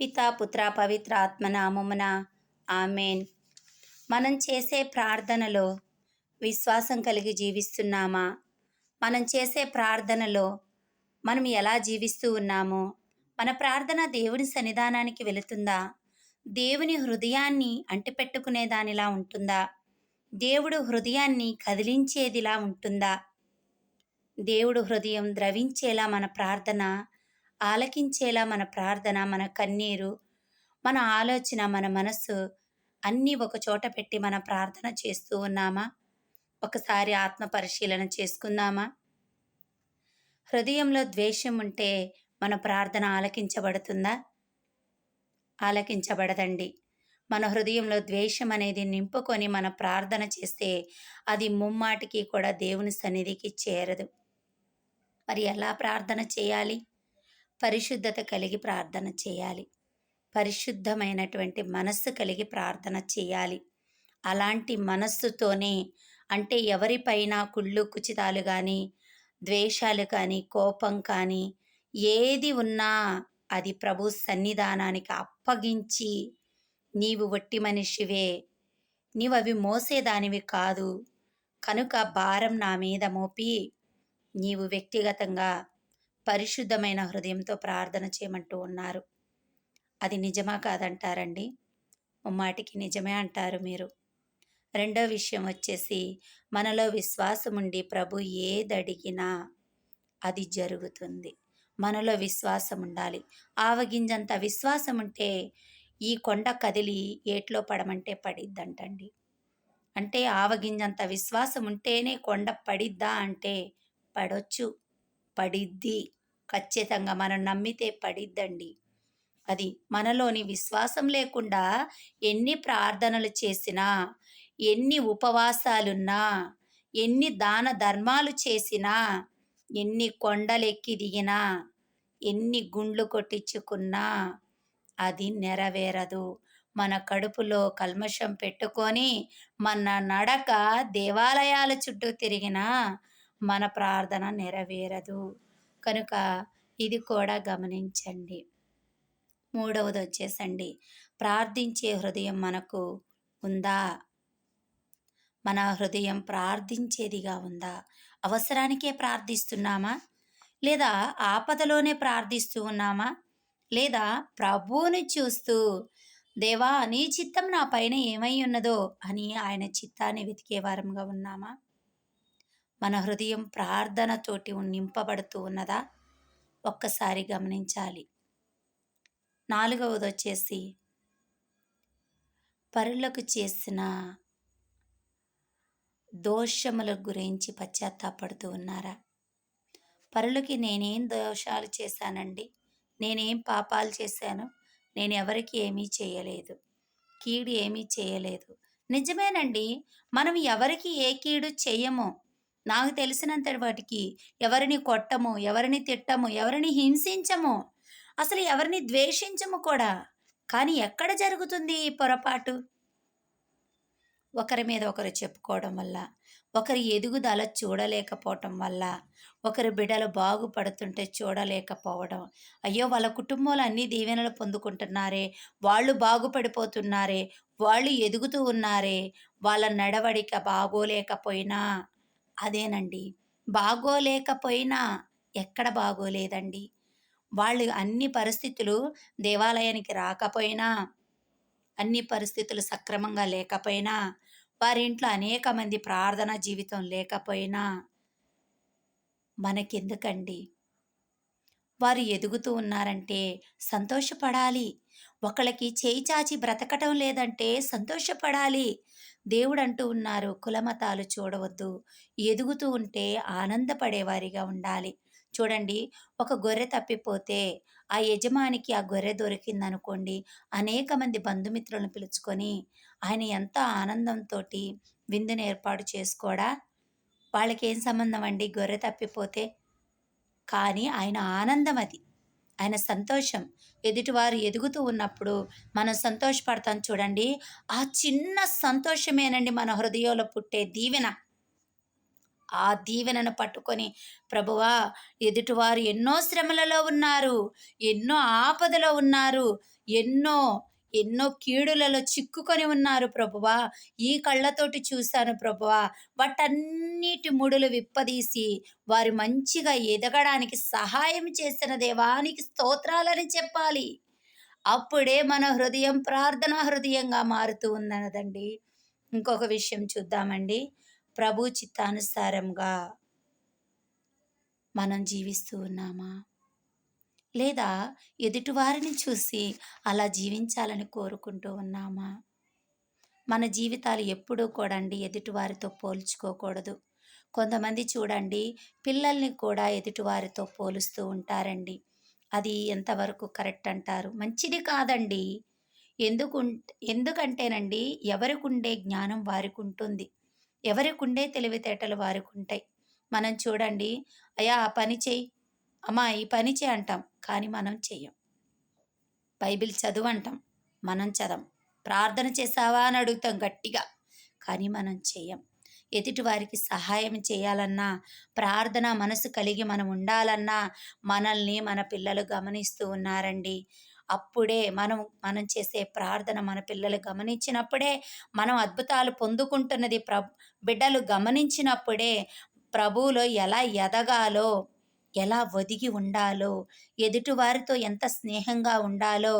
పితా పుత్ర పవిత్ర ఆత్మనామమున. ఆమెన్. మనం చేసే ప్రార్థనలో విశ్వాసం కలిగి జీవిస్తున్నామా? మనం చేసే ప్రార్థనలో మనం ఎలా జీవిస్తూ ఉన్నామో? మన ప్రార్థన దేవుని సన్నిధానానికి వెళుతుందా? దేవుని హృదయాన్ని అంటిపెట్టుకునే దానిలా ఉంటుందా? దేవుడు హృదయాన్ని కదిలించేదిలా ఉంటుందా? దేవుడు హృదయం ద్రవించేలా మన ప్రార్థన ఆలకించేలా మన ప్రార్థన మన కన్నీరు మన ఆలోచన మన మనస్సు అన్నీ ఒక చోట పెట్టి మన ప్రార్థన చేస్తూ ఉన్నామా? ఒకసారి ఆత్మ పరిశీలన చేసుకుందామా? హృదయంలో ద్వేషం ఉంటే మన ప్రార్థన ఆలకించబడుతుందా? ఆలకించబడదండి. మన హృదయంలో ద్వేషం అనేది నింపుకొని మన ప్రార్థన చేస్తే అది ముమ్మాటికి కూడా దేవుని సన్నిధికి చేరదు. మరి ఎలా ప్రార్థన చేయాలి? పరిశుద్ధత కలిగి ప్రార్థన చేయాలి. పరిశుద్ధమైనటువంటి మనస్సు కలిగి ప్రార్థన చేయాలి. అలాంటి మనస్సుతోనే అంటే ఎవరిపైన కుళ్ళు కుచితాలు కానీ ద్వేషాలు కానీ కోపం కానీ ఏది ఉన్నా అది ప్రభు సన్నిధానానికి అప్పగించి నీవు వట్టి మనిషివే. నీవు అవి మోసేదానివి కాదు. కనుక భారం నా మీద మోపి నీవు వ్యక్తిగతంగా పరిశుద్ధమైన హృదయంతో ప్రార్థన చేయమంటూ ఉన్నారు. అది నిజమా కాదంటారండి? ముమ్మాటికి నిజమే అంటారు మీరు. రెండో విషయం వచ్చేసి మనలో విశ్వాసం ఉండి ప్రభు ఏదడిగినా అది జరుగుతుంది. మనలో విశ్వాసం ఉండాలి ఆవగింజంత విశ్వాసం ఉంటే ఈ కొండ కదిలి ఏట్లో పడమంటే పడిద్దంటండి. అంటే ఆవగింజంత విశ్వాసం ఉంటేనే కొండ పడిద్దా అంటే పడొచ్చు. పడిద్ది. ఖచ్చితంగా మనం నమ్మితే పడిద్దండి. అది మనలోని విశ్వాసం లేకుండా ఎన్ని ప్రార్థనలు చేసినా ఎన్ని ఉపవాసాలున్నా ఎన్ని దాన ధర్మాలు చేసినా ఎన్ని కొండలెక్కి దిగినా ఎన్ని గుండ్లు కొట్టించుకున్నా అది నెరవేరదు. మన కడుపులో కల్మషం పెట్టుకొని మన నడక దేవాలయాల చుట్టూ తిరిగినా మన ప్రార్థన నెరవేరదు. కనుక ఇది కూడా గమనించండి. మూడవది వచ్చేసండి ప్రార్థించే హృదయం మనకు ఉందా? మన హృదయం ప్రార్థించేదిగా ఉందా? అవసరానికే ప్రార్థిస్తున్నామా? లేదా ఆపదలోనే ప్రార్థిస్తూ ఉన్నామా? లేదా ప్రభువుని చూస్తూ దేవా నీ చిత్తం నా పైన ఏమై ఉన్నదో అని ఆయన చిత్తాన్ని వెతికేవారంగా ఉన్నామా? మన హృదయం ప్రార్థనతోటి నింపబడుతూ ఉన్నదా? ఒక్కసారి గమనించాలి. నాలుగవది వచ్చేసి పరులకు చేసిన దోషముల గురించి పశ్చాత్తాపడుతూ ఉన్నారా? పరులకి నేనేం దోషాలు చేశానండి? నేనేం పాపాలు చేశాను? నేను ఎవరికి ఏమీ చేయలేదు. కీడు ఏమీ చేయలేదు. నిజమేనండి మనం ఎవరికి ఏ కీడు చేయము? నాకు తెలిసినంత వాటికి ఎవరిని కొట్టము ఎవరిని తిట్టము ఎవరిని హింసించము అసలు ఎవరిని ద్వేషించము కూడా. కానీ ఎక్కడ జరుగుతుంది ఈ పొరపాటు? ఒకరి మీద ఒకరు చెప్పుకోవడం వల్ల ఒకరి ఎదుగుదల చూడలేకపోవటం వల్ల ఒకరి బిడ్డలు బాగుపడుతుంటే చూడలేకపోవడం. అయ్యో వాళ్ళ కుటుంబంలో అన్ని దీవెనలు పొందుకుంటున్నారే వాళ్ళు బాగుపడిపోతున్నారే వాళ్ళు ఎదుగుతూ ఉన్నారే వాళ్ళ నడవడిక బాగోలేకపోయినా అదేనండి. బాగోలేకపోయినా ఎక్కడ బాగోలేదండి. వాళ్ళు అన్ని పరిస్థితులు దేవాలయానికి రాకపోయినా అన్ని పరిస్థితులు సక్రమంగా లేకపోయినా వారి ఇంట్లో అనేక మంది ప్రార్థన జీవితం లేకపోయినా మనకెందుకండి? వారు ఎదుగుతూ ఉన్నారంటే సంతోషపడాలి. ఒకళ్ళకి చేయి చాచి బ్రతకటం లేదంటే సంతోషపడాలి. దేవుడు అంటూ ఉన్నారు కులమతాలు చూడవద్దు. ఎదుగుతూ ఉంటే ఆనందపడేవారిగా ఉండాలి. చూడండి ఒక గొర్రె తప్పిపోతే ఆ యజమానికి ఆ గొర్రె దొరికిందనుకోండి అనేక మంది బంధుమిత్రులను పిలుచుకొని ఆయన ఎంతో ఆనందంతో విందును ఏర్పాటు చేసుకోడా? వాళ్ళకేం సంబంధం అండి? గొర్రె తప్పిపోతే. కానీ ఆయన ఆనందం అది. ఆయన సంతోషం. ఎదుటివారు ఎదుగుతూ ఉన్నప్పుడు మనం సంతోషపడతాం చూడండి. ఆ చిన్న సంతోషమేనండి మన హృదయంలో పుట్టే దీవెన. ఆ దీవెనను పట్టుకొని ప్రభువా ఎదుటివారు ఎన్నో శ్రమలలో ఉన్నారు ఎన్నో ఆపదలో ఉన్నారు ఎన్నో ఎన్నో కీడులలో చిక్కుకొని ఉన్నారు ప్రభువా. ఈ కళ్ళతోటి చూశాను ప్రభువా. వాటన్నిటి ముడులు విప్పదీసి వారు మంచిగా ఎదగడానికి సహాయం చేసిన దేవానికి స్తోత్రాలని చెప్పాలి. అప్పుడే మన హృదయం ప్రార్థన హృదయంగా మారుతూ ఉందన్నదండి ఇంకొక విషయం చూద్దామండి. ప్రభు చిత్తానుసారంగా మనం జీవిస్తూ ఉన్నామా? లేదా ఎదుటివారిని చూసి అలా జీవించాలని కోరుకుంటూ ఉన్నామా? మన జీవితాలు ఎప్పుడూ కూడా అండి ఎదుటివారితో పోల్చుకోకూడదు. కొంతమంది చూడండి పిల్లల్ని కూడా ఎదుటివారితో పోలుస్తూ ఉంటారండి. అది ఎంతవరకు కరెక్ట్ అంటారు? మంచిది కాదండి. ఎందుకు ఎందుకంటేనండి ఎవరికి ఉండే జ్ఞానం వారికి ఉంటుంది ఎవరికి ఉండే తెలివితేటలు వారికి ఉంటాయి మనం చూడండి అయ్యా ఆ పని చేయి అమ్మా ఈ పని చే అంటాం కానీ మనం చెయ్యం. బైబిల్ చదువు అంటాం మనం చదవం ప్రార్థన చేసావా అని అడుగుతాం గట్టిగా కానీ మనం చెయ్యం. ఎదుటి వారికి సహాయం చేయాలన్నా ప్రార్థన మనసు కలిగి మనం ఉండాలన్నా మనల్ని మన పిల్లలు గమనిస్తూ ఉన్నారండి. అప్పుడే మనం మనం చేసే ప్రార్థన మన పిల్లలు గమనించినప్పుడే మనం అద్భుతాలు పొందుకుంటున్నది ప్ర బిడ్డలు గమనించినప్పుడే ప్రభువులో ఎలా ఎదగాలో ఎలా ఒదిగి ఉండాలో ఎదుటివారితో ఎంత స్నేహంగా ఉండాలో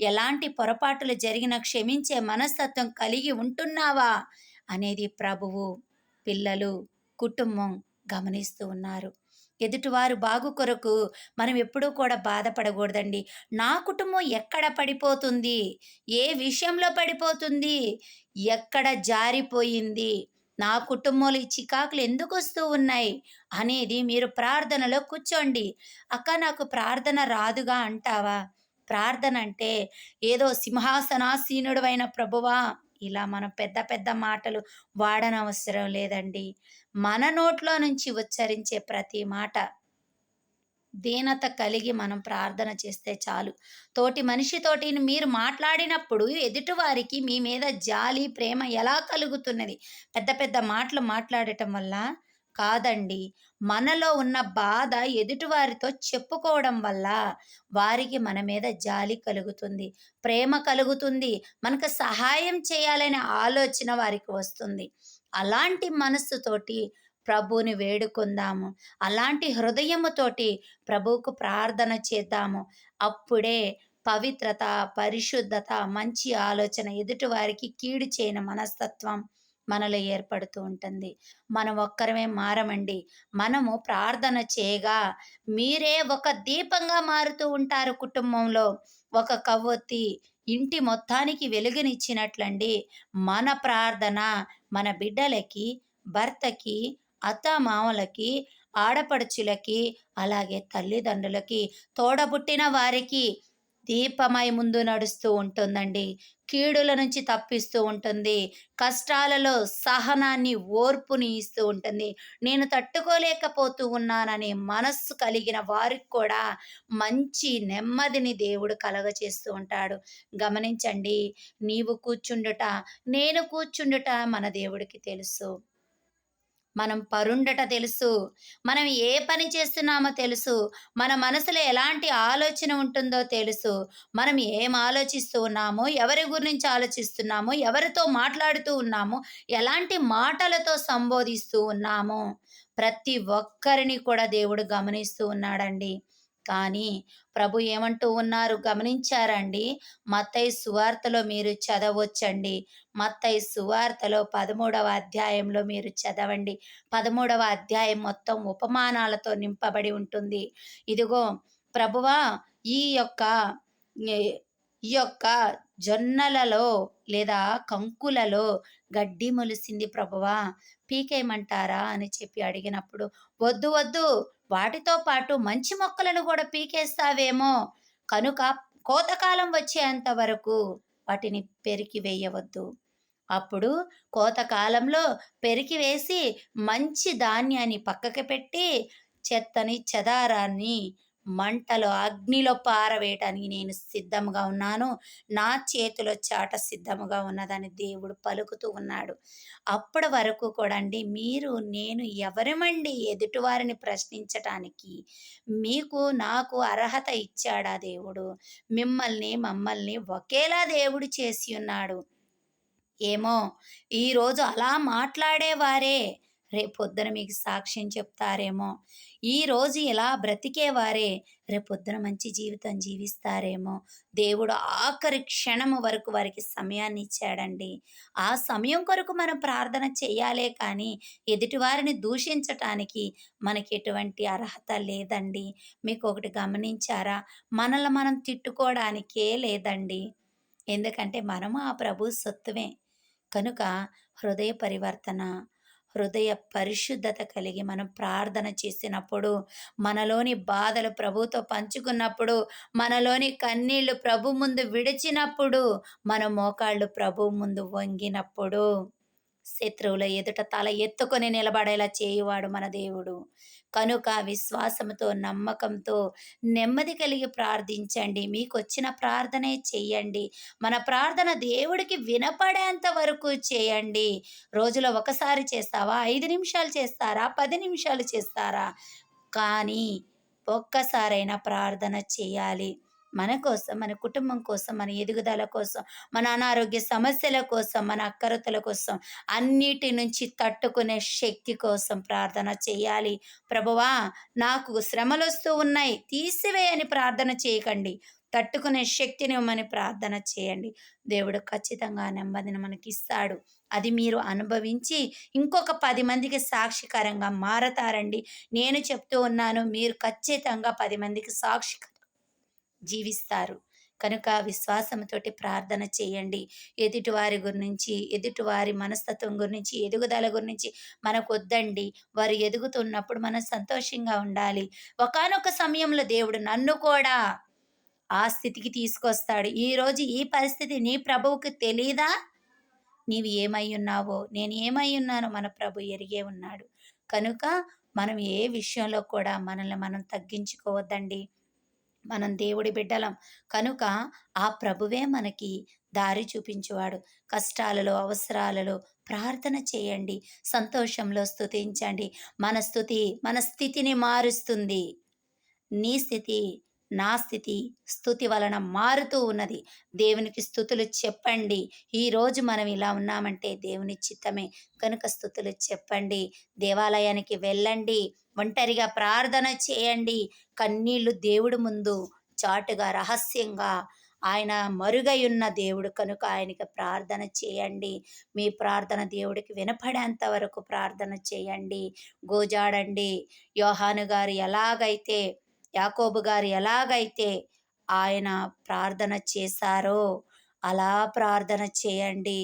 ఎలాంటి పొరపాటులు జరిగినా క్షమించే మనస్తత్వం కలిగి ఉంటున్నావా అనేది ప్రభువు పిల్లలు కుటుంబం గమనిస్తూ ఉన్నారు. ఎదుటివారు బాగు కొరకు మనం ఎప్పుడూ కూడా బాధపడకూడదండి. నా కుటుంబం ఎక్కడ పడిపోతుంది? ఏ విషయంలో పడిపోతుంది? ఎక్కడ జారిపోయింది? నా కుటుంబంలో ఈ చికాకులు ఎందుకు వస్తూ ఉన్నాయి? అనేది మీరు ప్రార్థనలో కూర్చోండి. అక్క నాకు ప్రార్థన రాదుగా అంటావా? ప్రార్థన అంటే ఏదో సింహాసనాసీనుడు ప్రభువా? ఇలా మనం పెద్ద పెద్ద మాటలు వాడనవసరం లేదండి. మన నోట్లో నుంచి ఉచ్చరించే ప్రతి మాట దీనత కలిగి మనం ప్రార్థన చేస్తే చాలు. తోటి మనిషితోటి మీరు మాట్లాడినప్పుడు ఎదుటివారికి మీ మీద జాలి ప్రేమ ఎలా కలుగుతున్నది? పెద్ద పెద్ద మాటలు మాట్లాడటం వల్ల కాదండి. మనలో ఉన్న బాధ ఎదుటివారితో చెప్పుకోవడం వల్ల వారికి మన మీద జాలి కలుగుతుంది. ప్రేమ కలుగుతుంది. మనకు సహాయం చేయాలనే ఆలోచన వారికి వస్తుంది. అలాంటి మనస్సుతోటి ప్రభువుని వేడుకుందాము. అలాంటి హృదయముతోటి ప్రభువుకు ప్రార్థన చేద్దాము. అప్పుడే పవిత్రత పరిశుద్ధత మంచి ఆలోచన ఎదుటివారికి కీడు చేయని మనస్తత్వం మనలో ఏర్పడుతూ ఉంటుంది. మనం ఒక్కరమే మారమండి. మనము ప్రార్థన చేయగా మీరే ఒక దీపంగా మారుతూ ఉంటారు కుటుంబంలో. ఒక కవ్వొత్తి ఇంటి మొత్తానికి వెలుగునిచ్చినట్లండి. మన ప్రార్థన మన బిడ్డలకి భర్తకి అత్తమామలకి ఆడపడుచులకి అలాగే తల్లిదండ్రులకి తోడబుట్టిన వారికి దీపమై ముందు నడుస్తూ ఉంటుందండి. కీడుల నుంచి తప్పిస్తూ ఉంటుంది. కష్టాలలో సహనాన్ని ఓర్పుని ఇస్తూ ఉంటుంది. నేను తట్టుకోలేకపోతూ ఉన్నాననే మనస్సు కలిగిన వారికి కూడా మంచి నెమ్మదిని దేవుడు కలగచేస్తూ ఉంటాడు. గమనించండి నీవు కూర్చుండుట నేను కూర్చుండుట మన దేవుడికి తెలుసు. మనం పరుండట తెలుసు. మనం ఏ పని చేస్తున్నామో తెలుసు. మన మనసులో ఎలాంటి ఆలోచన ఉంటుందో తెలుసు. మనం ఏం ఆలోచిస్తూ ఉన్నామో ఎవరి గురించి ఆలోచిస్తున్నామో ఎవరితో మాట్లాడుతూ ఉన్నామో ఎలాంటి మాటలతో సంబోధిస్తూ ఉన్నామో ప్రతి ఒక్కరిని కూడా దేవుడు గమనిస్తూ ఉన్నాడండి. కానీ ప్రభు ఏమంటూ ఉన్నారు? గమనించారండి? మత్తయి సువార్తలో మీరు చదవచ్చండి. మత్తయి సువార్తలో పదమూడవ అధ్యాయంలో మీరు చదవండి. పదమూడవ అధ్యాయం మొత్తం ఉపమానాలతో నింపబడి ఉంటుంది. ఇదిగో ప్రభువా ఈ యొక్క ఈ యొక్క జొన్నలలో లేదా కంకులలో గడ్డి మొలిసింది ప్రభువా. పీకేయమంటారా అని చెప్పి అడిగినప్పుడు వద్దు వద్దు వాటితో పాటు మంచి మొక్కలను కూడా పీకేస్తావేమో. కనుక కోతకాలం వచ్చేంత వరకు వాటిని పెరికి వేయవద్దు. అప్పుడు కోతకాలంలో పెరికి వేసి మంచి ధాన్యాన్ని పక్కకి పెట్టి చెత్తని చెదారాన్ని మంటలో అగ్నిలో పారవేయటానికి నేను సిద్ధముగా ఉన్నాను. నా చేతిలో చాట సిద్ధముగా ఉన్నదని దేవుడు పలుకుతూ ఉన్నాడు. అప్పటి వరకు కూడా అండి మీరు నేను ఎవరమండి ఎదుటివారిని ప్రశ్నించటానికి? మీకు నాకు అర్హత ఇచ్చాడా దేవుడు? మిమ్మల్ని మమ్మల్ని ఒకేలా దేవుడు చేసి ఉన్నాడు. ఏమో ఈరోజు అలా మాట్లాడేవారే. రేపొద్దున మీకు సాక్ష్యం చెప్తారేమో. ఈరోజు ఇలా బ్రతికేవారే రేపొద్దున మంచి జీవితం జీవిస్తారేమో. దేవుడు ఆఖరి క్షణము వరకు వారికి సమయాన్ని ఇచ్చాడండి. ఆ సమయం కొరకు మనం ప్రార్థన చేయాలే కానీ ఎదుటివారిని దూషించటానికి మనకి ఎటువంటి అర్హత లేదండి. మీకు ఒకటి గమనించారా? మనల్ని మనం తిట్టుకోవడానికే లేదండి. ఎందుకంటే మనము ఆ ప్రభు సొత్తువే. కనుక హృదయ పరివర్తన హృదయ పరిశుద్ధత కలిగి మనం ప్రార్థన చేసినప్పుడు మనలోని బాధలు ప్రభుతో పంచుకున్నప్పుడు మనలోని కన్నీళ్ళు ప్రభు ముందు విడిచినప్పుడు మన మోకాళ్ళు ప్రభు ముందు వంగినప్పుడు శత్రువుల ఎదుట తల ఎత్తుకొని నిలబడేలా చేయువాడు మన దేవుడు. కనుక విశ్వాసంతో నమ్మకంతో నెమ్మది కలిగి ప్రార్థించండి. మీకు వచ్చిన ప్రార్థనే చేయండి మన ప్రార్థన దేవుడికి వినపడేంత వరకు చేయండి. రోజులో ఒకసారి చేస్తావా? ఐదు నిమిషాలు చేస్తారా? పది నిమిషాలు చేస్తారా? కానీ ఒక్కసారైనా ప్రార్థన చేయాలి. మన కోసం మన కుటుంబం కోసం మన ఎదుగుదల కోసం మన అనారోగ్య సమస్యల కోసం మన అక్కరతల కోసం అన్నిటి నుంచి తట్టుకునే శక్తి కోసం ప్రార్థన చేయాలి. ప్రభువా నాకు శ్రమలు వస్తూ ఉన్నాయి. తీసివేయని ప్రార్థన చేయకండి. తట్టుకునే శక్తిని ఇవ్వమని ప్రార్థన చేయండి. దేవుడు ఖచ్చితంగా నెమ్మదిని మనకి ఇస్తాడు అది మీరు అనుభవించి ఇంకొక పది మందికి సాక్షికరంగా మారతారండి. నేను చెప్తూ ఉన్నాను మీరు ఖచ్చితంగా పది మందికి సాక్షి జీవిస్తారు. కనుక విశ్వాసంతోటి ప్రార్థన చేయండి. ఎదుటివారి గురించి ఎదుటివారి మనస్తత్వం గురించి ఎదుగుదల గురించి మనకు వద్దండి వారు ఎదుగుతున్నప్పుడు మనం సంతోషంగా ఉండాలి. ఒకానొక సమయంలో దేవుడు నన్ను కూడా ఆ స్థితికి తీసుకొస్తాడు. ఈరోజు ఈ పరిస్థితి నీ ప్రభువుకి తెలీదా? నీవు ఏమై ఉన్నావో? నేను ఏమై ఉన్నానో మన ప్రభు ఎరిగే ఉన్నాడు. కనుక మనం ఏ విషయంలో కూడా మనల్ని మనం తగ్గించుకోవద్దండి. మనం దేవుడి బిడ్డలం. కనుక ఆ ప్రభువే మనకి దారి చూపించేవాడు. కష్టాలలో అవసరాలలో ప్రార్థన చేయండి. సంతోషంలో స్థుతించండి మన స్థుతి మన స్థితిని మారుస్తుంది. నీ స్థితి నా స్థితి స్థుతి వలన మారుతూ ఉన్నది. దేవునికి స్థుతులు చెప్పండి. ఈరోజు మనం ఇలా ఉన్నామంటే దేవుని చిత్తమే. కనుక స్థుతులు చెప్పండి. దేవాలయానికి వెళ్ళండి. ఒంటరిగా ప్రార్థన చేయండి. కన్నీళ్ళు దేవుడి ముందు చాటుగా రహస్యంగా ఆయన మరుగై ఉన్న దేవుడు. కనుక ఆయనకి ప్రార్థన చేయండి. మీ ప్రార్థన దేవుడికి వినపడేంత వరకు ప్రార్థన చేయండి. గోజాడండి. యోహాను గారు ఎలాగైతే యాకోబు గారు ఎలాగైతే ఆయన ప్రార్థన చేశారో అలా ప్రార్థన చేయండి.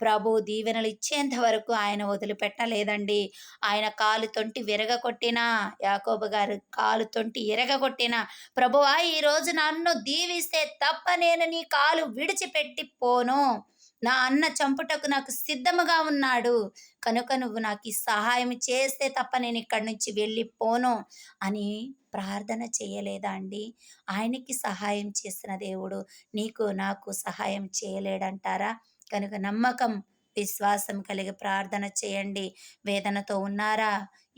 ప్రభు దీవెనలు ఇచ్చేంత వరకు ఆయన వదిలిపెట్టలేదండి. ఆయన కాలు తొంటి విరగకొట్టినా యాకోబు గారు కాలు తొంటి ఎరగకొట్టినా ప్రభువా ఈరోజు నన్ను దీవిస్తే తప్ప నేను నీ కాలు విడిచిపెట్టి పోను. నా అన్న చంపుటకు నాకు సిద్ధముగా ఉన్నాడు. కనుక నువ్వు నాకు ఈ సహాయం చేస్తే తప్ప నేను ఇక్కడి నుంచి వెళ్ళిపోను అని ప్రార్థన చేయలేదా అండి? ఆయనకి సహాయం చేసిన దేవుడు నీకు నాకు సహాయం చేయలేడంటారా? కనుక నమ్మకం విశ్వాసం కలిగి ప్రార్థన చేయండి. వేదనతో ఉన్నారా?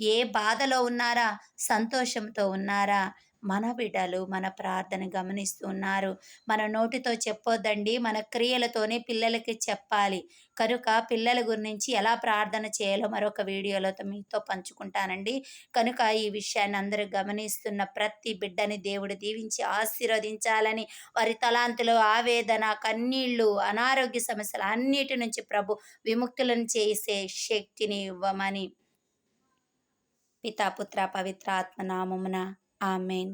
ఏ బాధలో ఉన్నారా? సంతోషంతో ఉన్నారా? మన బిడ్డలు మన ప్రార్థన గమనిస్తున్నారు. మన నోటితో చెప్పొద్దండి. మన క్రియలతోనే పిల్లలకి చెప్పాలి. కనుక పిల్లల గురించి ఎలా ప్రార్థన చేయాలో మరొక వీడియోలో మీతో పంచుకుంటానండి. కనుక ఈ విషయాన్ని అందరూ గమనిస్తున్న ప్రతి బిడ్డని దేవుడు దీవించి ఆశీర్వదించాలని వారి తలాంతులు ఆవేదన కన్నీళ్ళు అనారోగ్య సమస్యలు అన్నిటి నుంచి ప్రభు విముక్తులను చేసే శక్తిని ఇవ్వమని. పితాపుత్ర పవిత్ర ఆత్మనామమున ఆమెన్